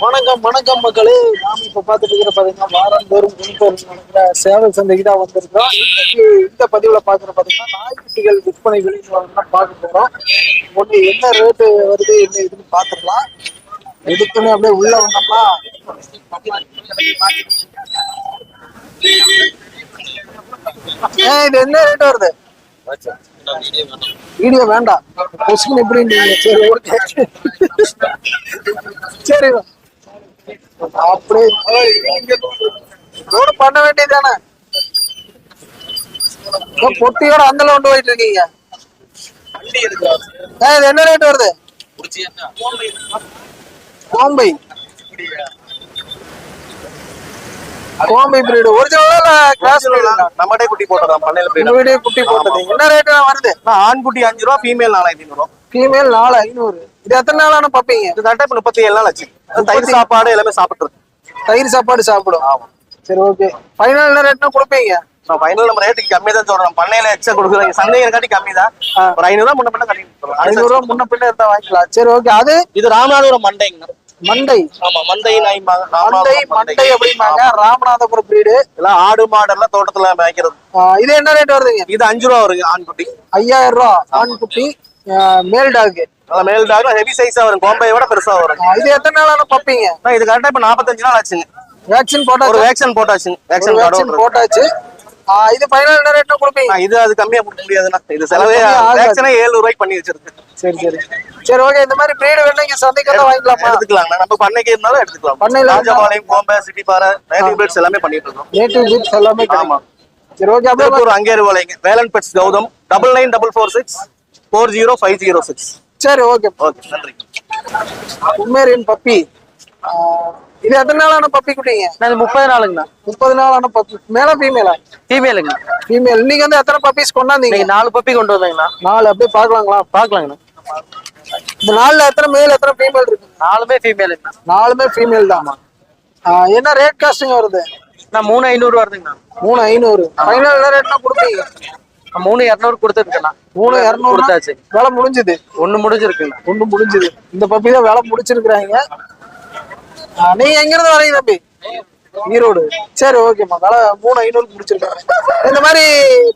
வணக்கம் வணக்கம் மக்களே. நாம இப்ப பாத்துட்டு இருக்கிற பாத்தீங்கன்னா வாரந்தோறும் முன்போறும் நடக்கிற சேவல் சந்தைக்கு தான் வந்திருக்கோம் இந்த பதிவுல பாக்குற பாத்தீங்கன்னா நாய்க்குட்டிகள் விற்பனை விலைன்னு பார்க்க போறோம். ஒண்ணு என்ன ரேட்டு வருது என்ன இதுன்னு பாத்துக்கலாம் எடுத்துன்னு அப்படியே உள்ள வந்தோம்னா இது என்ன ரேட் வருது? வீடியோ வேண்டாம். கொஸ்டின் எப்படி சரி ஓகே. சரி அப்படியே லோடு பண்ண வேண்டியதானே பொட்டியோட அந்தல கொண்டு போயிட்டு இருக்கீங்க. இது என்ன ரேட் வருது? கோம்பை. கோம்பை பிரீடு ஒரிஜினலா கிராஸ் நம்மகிட்டே குட்டி போட்டதான் பண்ணையில வீடியோ குட்டி போட்டது. என்ன ரேட் வருது? ஆண் குட்டி அஞ்சு ரூபா ஃபீமேல் நாலாயிரத்தி ஐநூறு ஃபீமேல் நாலு ஐநூறு. இது எத்தனை நாளான பப்பீங்க? இது கரெக்டா இப்ப முப்பத்தி ஏழு நாள் ஆச்சு. தயிர் சாப்பாடு எல்லாமே சாப்பிட்டு இருக்கு தயிர் சாப்பாடு சாப்பிடும். ஆமா. சரி ஓகே ஃபைனல் என்ன ரேட்னா கொடுப்பீங்க? ஃபைனல் நம்ம ரேட்டுக்கு கம்மி தான் சொல்றோம். பண்ணையில எக்ஸ்ட்ரா கொடுக்குறோம். சந்தையை காட்டி கம்மி தான். ஒரு ஐநூறு ரூபா முன்ன கொடுத்துருவோம். ஐநூறு ரூபா முன்ன பின்ன இருந்தா வாங்கிக்கலாம். சரி ஓகே அது? இது ராமநாதபுரம் மண்டைங்க மண்டை. ஆமா மண்டை நாய்மாங்க மண்டை மண்டை. அப்படிம்பாங்க. ராமநாதபுரம் பிரீடு எல்லாம் ஆடு மாடு எல்லாம் தோட்டத்துல மேய்க்கிறது இது என்ன ரேட் வருதுங்க? இது அஞ்சு ரூபா வருங்க ஆண் குட்டி ஐயாயிரம் ரூபா ஆண் குட்டி மேல் டாக் நல்லா மேல் டாக் ஹெவி சைஸா வரும். கோம்பையை விட பெருசா வரும். இது எத்தனை நாளான பப்பீங்க இது கரெக்டா இப்ப நாற்பத்தஞ்சு நாள் ஆச்சுங்க. வேக்சின் ஒரு போட்டாச்சு வேக்சின் போட்டாச்சுங்க வேக்சின் வேக்சின் போட்டாச்சு. இது ஃபைனல் என்ன ரேட்னா கொடுப்பீங்க? இது அது கம்மியா கொடுக்க முடியாதுண்ணா. இது செலவே. வேக்சினே ஏழு ரூபாய்க்கு பண்ணி வச்சிருக்கு. சரி சரி. சரி ஓகே இந்த மாதிரி பிரீடு வேணும் இங்க சந்தைக்கு தான் வாங்கிக்கலாமா? எடுத்துக்கலாம் நம்ம பண்ணைக்கு இருந்தாலும் எடுத்துக்கலாம்? பண்ணையில ராஜபாளையம் கோம்பை சிட்டி பாறை நேட்டிவ் பேர்ட்ஸ் எல்லாமே பண்ணிட்டு இருக்கோம். நேட்டிவ் பீட்ஸ் எல்லாமே ஆமா. சரி ஓகே அப்படியே Tiruppur அங்கேரு Velan pets Gautham. Double nine double four six four zero five zero six சரி ஓகே ஓகே நன்றி. Pomeranian puppy. இது எத்தனை நாளான பப்பி குட்டிங்க? அது முப்பது நாளுங்கண்ணா. முப்பது நாளான பப்பி. மேல ஃபீமேலா ஃபீமேலுங்க ஃபீமேல் இன்னைக்கு வந்து எத்தனை பப்பீஸ் கொண்டாந்தீங்க? நாலு பப்பி கொண்டு வந்தாங்கண்ணா. நாலு அப்படியே பார்க்கலாங்களா? பார்க்கலாங்கண்ணா. இந்த நாலுல எத்தனை மேல் எத்தனை ஃபீமேல் இருக்கு நாலுமே ஃபீமேலுங்கண்ணா நாலுமே ஃபீமேல் ஆ, என்ன ரேட் காஸ்டிங் வருது? நான் மூணு ஐநூறு வருதுங்கண்ணா. மூணு ஐநூறு. ஃபைனல் ரேட்னா கொடுப்பீங்க? நான் மூணு இரநூறு கொடுத்துருக்கேண்ணா. மூணு இரநூறு கொடுத்தாச்சு. வேலை முடிஞ்சுது. ஒண்ணு முடிஞ்சிருக்குண்ணா. ஒண்ணு முடிஞ்சுது. இந்த பப்பி தான் வேலை முடிச்சிருக்கிறாங்க. நீங்க எங்க இருந்து வரீங்க தம்பி? ஈரோடு. சரி ஓகேம்மா. வேலை மூணு ஐநூறு முடிச்சிருக்காங்க. இந்த மாதிரி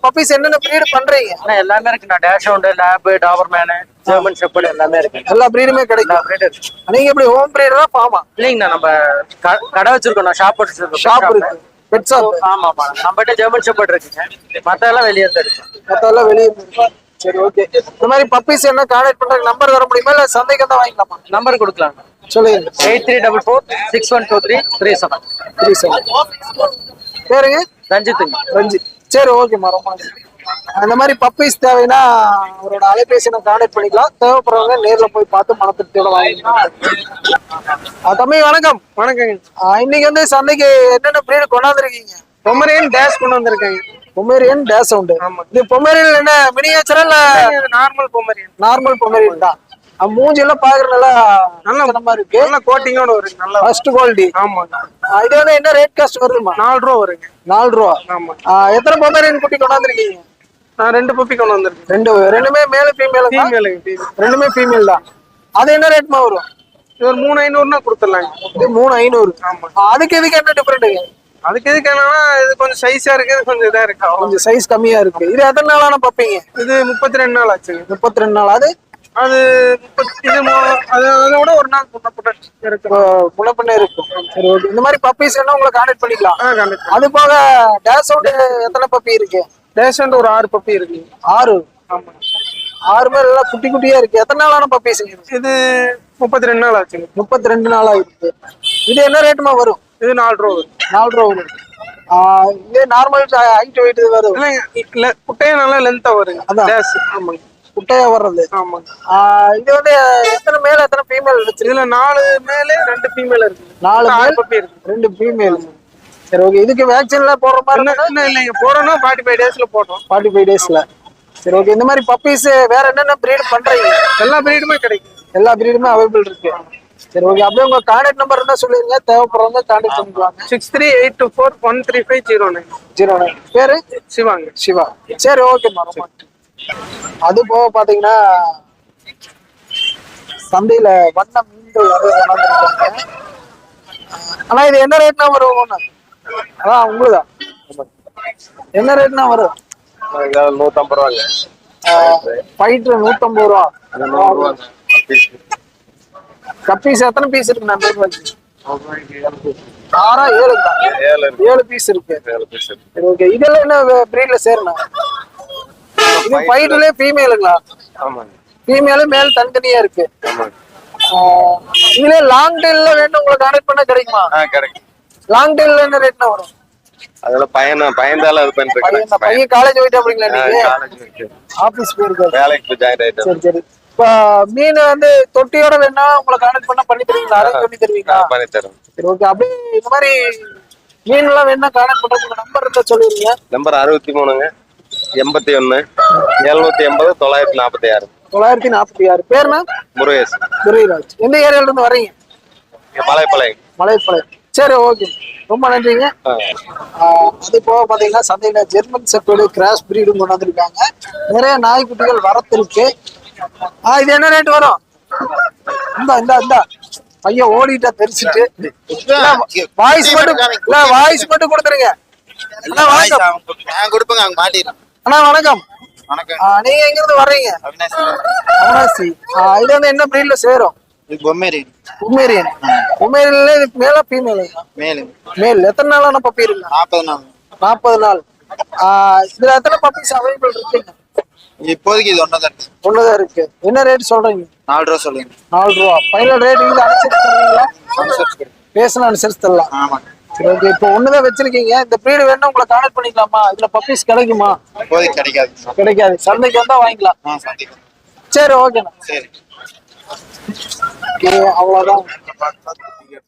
பப்பீஸ் என்னென்ன ப்ரீடு பண்றீங்க? அண்ணா எல்லாமே இருக்குண்ணா. டேஷ் உண்டு லேபு டாபர்மேனு ஜெர்மன் ஷெப்பர்டு எல்லாமே இருக்கு. எல்லா ப்ரீடுமே கிடைக்கும். நீங்க எப்படி ஹோம் ப்ரீடரா ஃபார்மா இல்லைங்கண்ணா நம்ம கடை வச்சிருக்கோம் ஷாப் வச்சிருக்கோம். ஷாப் இருக்கு. பெட் ஷாப் ஆமாப்பா நம்மகிட்ட ஜெர்மன் ஷெப்பர்டு இருக்குங்க. மத்த எல்லாம் வெளியே தான் இருக்கு. மத்தெல்லாம் வெளியே சரி ஓகே இந்த மாதிரி பப்பீஸ் என்ன கான்டாக்ட் பண்றதுக்கு நம்பர் வர முடியுமா? இல்ல சந்தைக்கு தான் வாங்கிக்கலாமா? நம்பர் கொடுக்கலாம் சொல்லுங்க. Eight three double four six one two three three seven three seven பேருங்க? ரஞ்சித்துங்க. ரஞ்சித் சரி ஓகேம்மா ரொம்ப. அந்த மாதிரி பப்பீஸ் தேவைன்னா அவரோட அலைபேசி நான் கான்டாக்ட் பண்ணிக்கலாம். தேவைப்படுறவங்க நேர்ல போய் பார்த்து மனத்திருப்தியோட வாங்கிக்கலாம். தம்பி வணக்கம். வணக்கங்க. இன்னைக்கு வந்து சந்தைக்கு என்னென்ன பிரீடு கொண்டாந்துருக்கீங்க? பொமரேன் டேஷ் கொண்டு வந்திருக்காங்க. பொமேரியன் டேஸ் சவுண்டு இது பொமேரியன் என்ன மினியேச்சரா இல்ல நார்மல் பொமரேன் நார்மல் பொமேரியன் தான். மூஞ்சி எல்லாம் பாக்குற நல்லா நல்ல தரமா இருக்கு. நல்ல கோட்டிங்கோட வருங்க நல்லா ஃபர்ஸ்ட் குவாலிட்டி ஆமாங்க இது வந்து என்ன ரேட் காஸ்ட் வருதுமா நாலு ரூபா வருங்க. நாலு ரூபா. ஆமா. எத்தனை பொமேரியன் குட்டி கொண்டாந்துருக்கீங்க? ரெண்டு பப்பி கொண்டு வந்திருக்கேன் ரெண்டு ரெண்டுமே மேல ஃபீமேல் ஃபீமேலுங்க ரெண்டுமே ஃபீமேல் தான். அது என்ன ரேட்மா வரும்? இது ஒரு மூணு ஐநூறுனா கொடுத்துடலாங்க. இது மூணு ஐநூறு. ஆமா. அதுக்கு இதுக்கு என்ன டிஃபரெண்ட் அதுக்கு எதுக்கு என்னன்னா இது கொஞ்சம் சைஸா இருக்கு இது கொஞ்சம் இதா இருக்கு. கொஞ்சம் சைஸ் கம்மியா இருக்கு. இது எத்தனை நாளான பப்பீங்க இது முப்பத்தி ரெண்டு நாள் ஆச்சுங்க. முப்பத்தி ரெண்டு நாள். அது? அது முப்பத்தி இது மூ- அது அதை விட ஒரு நாள் முன்னப்பட்ட இருக்கு. முளப்பண்ண இருக்கும் சரி ஓகே இந்த மாதிரி பப்பீஸ் என்ன உங்களை கான்டாக்ட் பண்ணிக்கலாம். அது போக டேஸ் அவுட் எத்தனை பப்பி இருக்கு? டேஷன்ட் ஒரு ஆறு பப்பி இருக்குங்க ஆறு? ஆமா. ஆறு பேர் எல்லாம் குட்டி குட்டியா இருக்கு. எத்தனை நாளான பப்பீஸ் இது? முப்பத்தி ரெண்டு நாள் ஆச்சுங்க முப்பத்தி ரெண்டு நாளா இருக்கு இது என்ன ரேட்டுமா வரும்? இது நாலு ரூபா வரும். நாலு ரூபா வரும். இதே நார்மல் ஹைட் வெயிட் வரும்? இல்லைங்க நல்லா லென்த்தா வருங்க அதான். ஆமாங்க. குட்டையா வர்றது. ஆமாங்க. இது வந்து எத்தனை மேல் எத்தனை ஃபீமேல் வச்சிருக்கு? இதுல நாலு மேலே ரெண்டு ஃபீமேல் இருக்கு. நாலு ஆறு பப்பி இருக்கு. ரெண்டு ஃபீமேல் சரி ஓகே இதுக்கு வேக்சின்லாம் போடுற மாதிரி இன்னும் இல்லைங்க போடணும் ஃபார்ட்டி ஃபைவ் டேஸ்ல போடுறோம். ஃபார்ட்டி ஃபைவ் டேஸ்ல சரி ஓகே இந்த மாதிரி பப்பீஸ் வேற என்னென்ன ப்ரீட் பண்றீங்க? எல்லா பிரீடுமே கிடைக்கும். எல்லா ப்ரீடுமே அவைலபிள் இருக்கு. சரி ஓகே அப்படியே உங்க கான்டாக்ட் நம்பர் இருந்தா சொல்லிருங்க. தேவைப்படுறவங்க கான்டாக்ட் பண்ணிக்குவாங்க six three eight two four one three five zero nine zero nine பேரு? சிவாங்க. சிவா. சரி ஓகேம்மா ரொம்ப. அது போக பாத்தீங்கன்னா சந்தையில வண்ண மீன்கள் நிறைய கொண்டாந்துருக்காங்க ஆனா இது என்ன ரேட்னா ஒண்ணு அதான் உங்களுதா? என்ன ரேட்னா வரும் நூத்தம்பது ரூபாங்க. ஃபைட்ரு நூத்தம்பது ரூபா. கப்பீஸ் எத்தனை பீஸ் இருக்கு நான் ஆறா ஏழுங்களா ஏழு ஏழு பீஸ் இருக்கு. ஏழு பீஸ் ஓகே இதெல்லாம் என்ன பிரீட்ல சேரணும் இது ஃபைட்லயே ஃபீமேலுங்களா ஆமாங்க. ஃபீமேலும் மேல் தனித்தனியா இருக்கு. ஆமாங்க. இதுல லாங் டெயில்ல வேணும் உங்களை கான்டாக்ட் பண்ண கிடைக்குமா? கிடைக்கும். லாங் டெயில்ல என்ன ரேட்னா வரும்? அதுல பையன் பையன்தால அது பண்ணிட்டு பையன் காலேஜ் போயிட்டு அப்படிங்களா நீங்க? ஆபீஸ் போயிருக்காரு. வேலைக்கு ஜாயின் ஆயிட்டேன். சரி சரி. இப்ப மீன் வந்து தொட்டியோட வேணா உங்களை கான்டாக்ட் பண்ணா பண்ணி தருவீங்களா? அரேஞ்ச் பண்ணி தருவீங்களா? பண்ணி தரேன் சரி ஓகே அப்படியே இந்த மாதிரி மீன் எல்லாம் வேணா கான்டாக்ட் பண்றதுக்கு நம்பர் இருந்தா சொல்லிருங்க நம்பர் அறுபத்தி மூணுங்க. எண்பத்தி ஒண்ணு எழுநூத்தி எண்பது தொள்ளாயிரத்தி நாற்பத்தி ஆறு. தொள்ளாயிரத்தி நாற்பத்தி ஆறு. பேர்னா முருகேஷ். துரைராஜ் எந்த ஏரியால இருந்து வர்றீங்க? மலைப்பாளையம். மலைப்பாளையம். சரி ஓகே ரொம்ப நன்றிங்க. அது போக பாத்தீங்கன்னா சந்தையில ஜெர்மன் செப்பேடு கிராஸ் பிரீடும் கொண்டு வந்திருக்காங்க. நிறைய நாய்க்குட்டிகள் வரத்திருக்கு. ஆஹ் இது என்ன ரேட் வரும்? இந்த இந்த இந்த. பையன் ஓடிட்டா தெரிச்சிட்டு வாய்ஸ் மட்டும் இல்ல வாய்ஸ் மட்டும் கொடுத்துருங்க. அண்ணா வணக்கம். வணக்கம். நீங்க எங்க இருந்து வர்றீங்க? அவினாசி. இது வந்து என்ன பிரீட்ல சேரும்? இது பொம்மேரி உமேரியன் உமேரியன்ல இதுக்கு மேல ஃபீமேல் மேலும் மேல். எத்தனை நாளான பப்பி இருக்கு நாற்பது நாள். நாற்பது நாள். இதுல எத்தனை பப்பீஸ் அவைலபிள் இருக்குங்க இப்போதைக்கு இது ஒன்றதான் இருக்கு. இருக்கு. என்ன ரேட் சொல்றீங்க? நாலு ரூபா சொல்லுங்க. நாலு ரூபா. ஃபைனல் ரேட் இது அனுசரிச்சு தருவீங்களா அனுசரிச்சு கொடுங்க. பேசணும் அனுசரிச்சு தரலாம். ஆமாங்க சரி ஓகே இப்போ ஒண்ணுதான் வச்சிருக்கீங்க. இந்த ப்ரீடு வேணும் உங்களை கான்டாக்ட் பண்ணிக்கலாமா? இதுல பப்பீஸ் கிடைக்குமா? கிடைக்காது. கிடைக்காது. சந்தைக்கு வந்தா வாங்கிக்கலாம். சரி ஓகேண்ணா சரி. ஓகே அவ்வளவுதான்